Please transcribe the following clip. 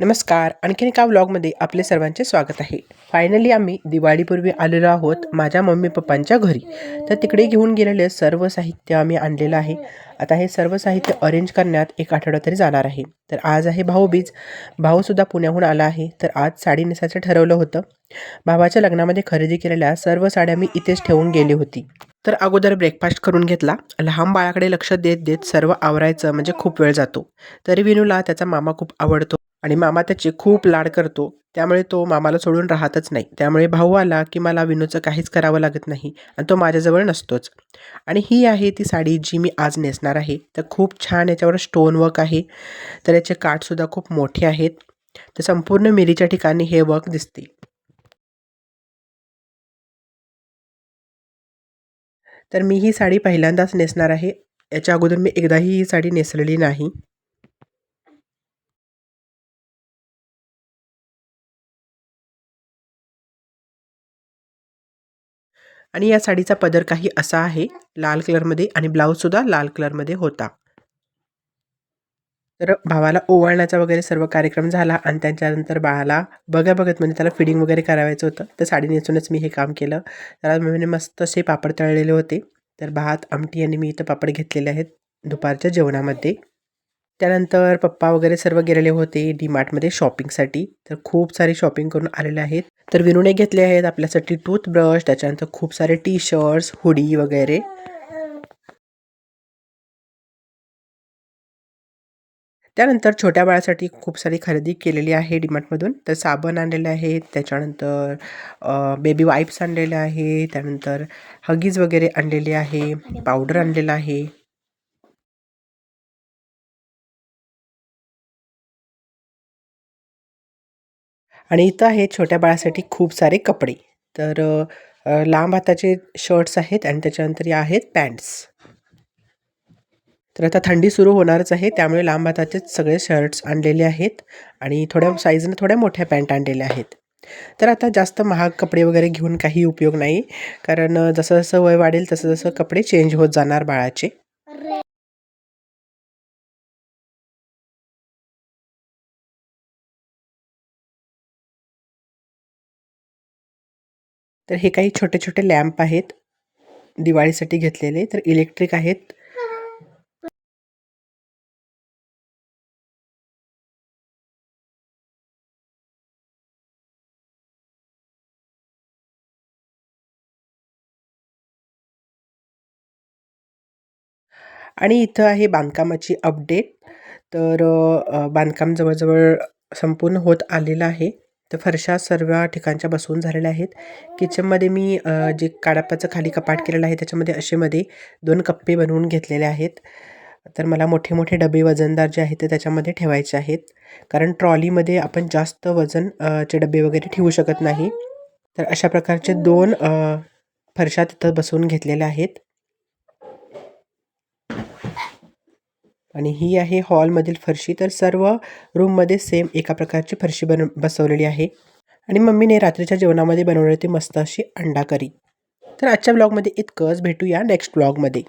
नमस्कार. आणखीन एका व्लॉगमध्ये आपले सर्वांचे स्वागत आहे. फायनली आम्ही दिवाळीपूर्वी आलेलो आहोत माझ्या मम्मी पप्पांच्या घरी. तर तिकडे घेऊन गेलेले सर्व साहित्य आम्ही आणलेलं आहे. आता हे सर्व साहित्य अरेंज करण्यात एक आठवडा तरी जाणार आहे. तर आज आहे भाऊबीज. भाऊसुद्धा पुण्याहून आला आहे. तर आज साडी नेसायचं ठरवलं होतं. भावाच्या लग्नामध्ये खरेदी केलेल्या सर्व साड्या मी इथेच ठेवून गेली होती. तर अगोदर ब्रेकफास्ट करून घेतला. लहान बाळाकडे लक्ष देत देत सर्व आवरायचं म्हणजे खूप वेळ जातो. तरी विनूला त्याचा मामा खूप आवडतो. आणि मामा त्याचे खूप लाड करतो. त्यामुळे तो मामाला सोडून राहतच नाही. त्यामुळे भाऊ आला की मला विनूचं काहीच करावं लागत नाही आणि तो माझ्याजवळ नसतोच. आणि ही आहे ती साडी जी मी आज नेसणार आहे. तर खूप छान याच्यावर स्टोन वर्क आहे. तर याचे काठसुद्धा खूप मोठे आहेत. तर संपूर्ण मिरीच्या ठिकाणी हे वर्क दिसते. तर मी ही साडी पहिल्यांदाच नेसणार आहे. याच्या अगोदर मी एकदाही ही साडी नेसलेली नाही. आणि या साडीचा पदर काही असा आहे लाल कलरमध्ये आणि ब्लाऊजसुद्धा लाल कलरमध्ये होता. तर भावाला ओवाळण्याचा वगैरे सर्व कार्यक्रम झाला आणि त्यांच्यानंतर बाळाला बघा बघत म्हणजे त्याला फिडिंग वगैरे करावायचं होतं. तर साडी नेसूनच मी हे काम केलं. त्याला मी मस्त असे पापड तळलेले होते. तर भात आमटी आणि मी इथं पापड घेतलेले आहेत दुपारच्या जेवणामध्ये. त्यानंतर पप्पा वगैरे सर्व गेलेले होते डी मार्टमध्ये शॉपिंगसाठी. तर खूप सारी शॉपिंग करून आलेले आहेत. तर विनूने घेतले आहेत आपल्यासाठी टूथब्रश त्याच्यानंतर खूप सारे टी शर्ट्स हुडी वगैरे. त्यानंतर छोट्या बाळासाठी खूप सारी खरेदी केलेली आहे डीमार्टमधून. तर साबण आणलेले आहेत त्याच्यानंतर बेबी वाईप्स आणलेले आहे त्यानंतर हगीज वगैरे आणलेले आहे पावडर आणलेला आहे. आणि इथं आहे छोट्या बाळासाठी खूप सारे कपडे. तर लांब हाताचे शर्ट्स आहेत आणि त्याच्यानंतर या आहेत पॅन्ट्स. तर आता थंडी सुरू होणारच आहे त्यामुळे लांब हाताचेच सगळे शर्ट्स आणलेले आहेत आणि थोड्या साईजनं थोड्या मोठ्या पॅन्ट आणलेल्या आहेत. तर आता जास्त महाग कपडे वगैरे घेऊन काही उपयोग नाही कारण जसं जसं वय वाढेल तसं जसं कपडे चेंज होत जाणार बाळाचे. तर हे काही छोटे छोटे लॅम्प आहेत. दिवाळीसाठी घेतलेले. तर इलेक्ट्रिक आहेत. आणि इथं आहे बांधकामाची अपडेट तर बांधकाम जवळजवळ संपूर्ण होत आलेलं आहे. तर फरशा सर्व ठिकाणच्या बसवून झालेल्या आहेत. किचनमध्ये मी जे काडापाचं खाली कपाट केलेलं आहे त्याच्यामध्ये असेमध्ये दोन कप्पे बनवून घेतलेले आहेत. तर मला मोठे मोठे डबे वजनदार जे आहेत ते त्याच्यामध्ये ठेवायचे आहेत. कारण ट्रॉलीमध्ये आपण जास्त वजन चे डबे वगैरे ठेवू शकत नाही. तर अशा प्रकारचे दोन फरशा तिथं बसवून घेतलेल्या आहेत. आणि ही आहे हॉलमधील फरशी. तर सर्व रूममध्ये सेम एका प्रकारची फरशी बन बसवलेली आहे. आणि मम्मीने रात्रीच्या जेवणामध्ये बनवली होती मस्त अशी अंडा करी तर आजच्या ब्लॉगमध्ये इतकंच. भेटूया नेक्स्ट ब्लॉगमध्ये